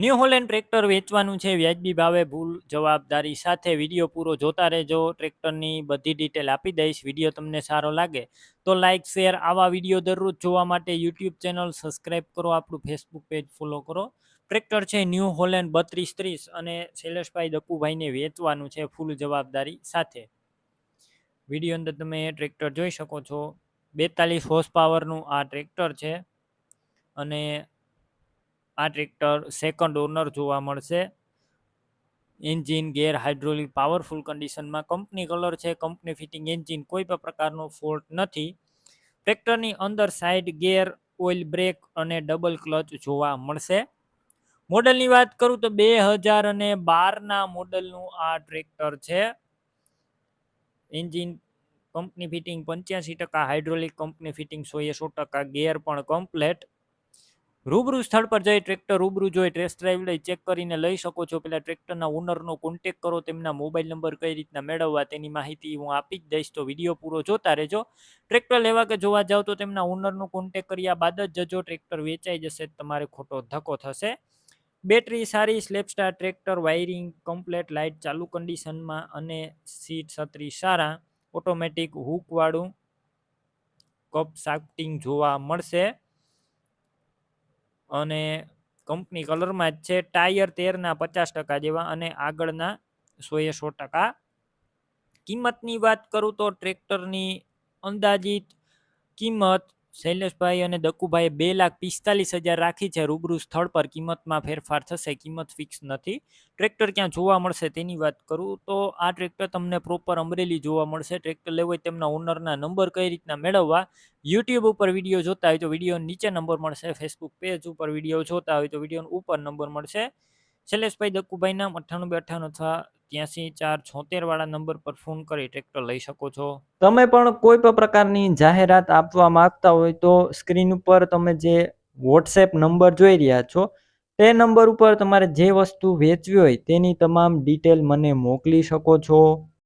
New Holland tractor વેચવાનું છે. વ્યાજબી ભાવે ભૂલ જવાબદારી સાથે વીડિયો પૂરો જોતા રહેજો. ટ્રેક્ટરની બધી ડિટેલ આપી દઈશ. વીડિયો તમને સારો લાગે તો લાઇક શેર આવા વીડિયો દરરોજ જોવા માટે યુટ્યુબ ચેનલ સબસ્ક્રાઈબ કરો. આપણું ફેસબુક પેજ ફોલો કરો. ટ્રેક્ટર છે ન્યૂ હોલેન્ડ બત્રીસ ત્રીસ અને શૈલેષભાઈ દપુભાઈને વેચવાનું છે ફૂલ જવાબદારી સાથે. વીડિયો અંદર તમે ટ્રેક્ટર જોઈ શકો છો. બેતાલીસ હોર્સ પાવરનું આ ટ્રેક્ટર છે. અને આ ટ્રેક્ટર સેકન્ડ ઓનર જોવા મળશે. એન્જિન ગેર હાઇડ્રોલિક પાવરફુલ કન્ડિશનમાં કંપની કલર છે કંપની ફિટિંગ એન્જિન કોઈ પણ પ્રકારનો ફોલ્ટ નથી. ટ્રેક્ટરની અંદર સાઇડ ગેર ઓઇલ બ્રેક અને ડબલ ક્લચ જોવા મળશે. મોડલની વાત કરું તો બે હજાર અને બારના મોડલનું આ ટ્રેક્ટર છે. એન્જિન કંપની ફિટિંગ પંચ્યાસી ટકા હાઇડ્રોલિક કંપની ફિટિંગ સો એ સો ટકા ગેર પણ કમ્પ્લેટ રૂબરૂ સ્થળ પર જઈ ટ્રેક્ટર રૂબરૂ જોઈ ટેસ્ટ ડ્રાઈવ લઈ ચેક કરીને લઈ શકો છો. પેલા ટ્રેક્ટરના ઓનરનો કોન્ટેક કરો, તેમના મોબાઈલ નંબર કઈ રીતના મેળવવા તેની માહિતી હું આપી જ દઈશ. તો વીડિયો પૂરો જોતા રહેજો. ટ્રેક્ટર લેવા કે જોવા જાવ તો તેમના ઓનરનો કોન્ટેક કર્યા બાદ જ જજો. ટ્રેક્ટર વેચાઈ જશે તમારે ખોટો ધક્કો થશે. બેટરી સારી સ્લેપસ્ટાર ટ્રેક્ટર વાયરિંગ કમ્પ્લેટ લાઇટ ચાલુ કન્ડિશનમાં અને સીટ છત્રી સારા. ઓટોમેટિક હૂકવાળું કપ સાફ્ટિંગ જોવા મળશે. અને કંપની કલરમાં જ છે, ટાયર તેરના પચાસ ટકા જેવા અને આગળના સો એ સો ટકા. કિંમતની વાત કરું તો ટ્રેક્ટરની અંદાજિત કિંમત શૈલેષભાઈ અને દક્કુભાઈએ બે લાખ પિસ્તાલીસ હજાર રાખી છે. રૂબરૂ સ્થળ પર કિંમતમાં ફેરફાર થશે. કિંમત ફિક્સ નથી. ટ્રેક્ટર ક્યાં જોવા મળશે તેની વાત કરું તો આ ટ્રેક્ટર તમને પ્રોપર અમરેલી જોવા મળશે. ટ્રેક્ટર લેવું હોય તેમના ઓનરના નંબર કઈ રીતના મેળવવા યુટ્યુબ ઉપર વીડિયો જોતા હોય તો વીડિયો નીચે નંબર મળશે. ફેસબુક પેજ ઉપર વીડિયો જોતા હોય તો વીડિયો ઉપર નંબર મળશે. શૈલેષભાઈ દક્કુભાઈના અઠ્ઠાણું બે અઠ્ઠાણું અથવા ત્યાંસી ચાર છોતેર વાળા નંબર પર ફોન કરી ટ્રેક્ટર લઈ શકો છો. તમે પણ કોઈ પણ પ્રકારની જાહેરાત આપવા માંગતા હોય તો સ્ક્રીન ઉપર તમે જે વોટ્સએપ નંબર જોઈ રહ્યા છો, તે નંબર ઉપર તમારે જે વસ્તુ વેચવી હોય તેની તમામ ડિટેલ મને મોકલી શકો છો.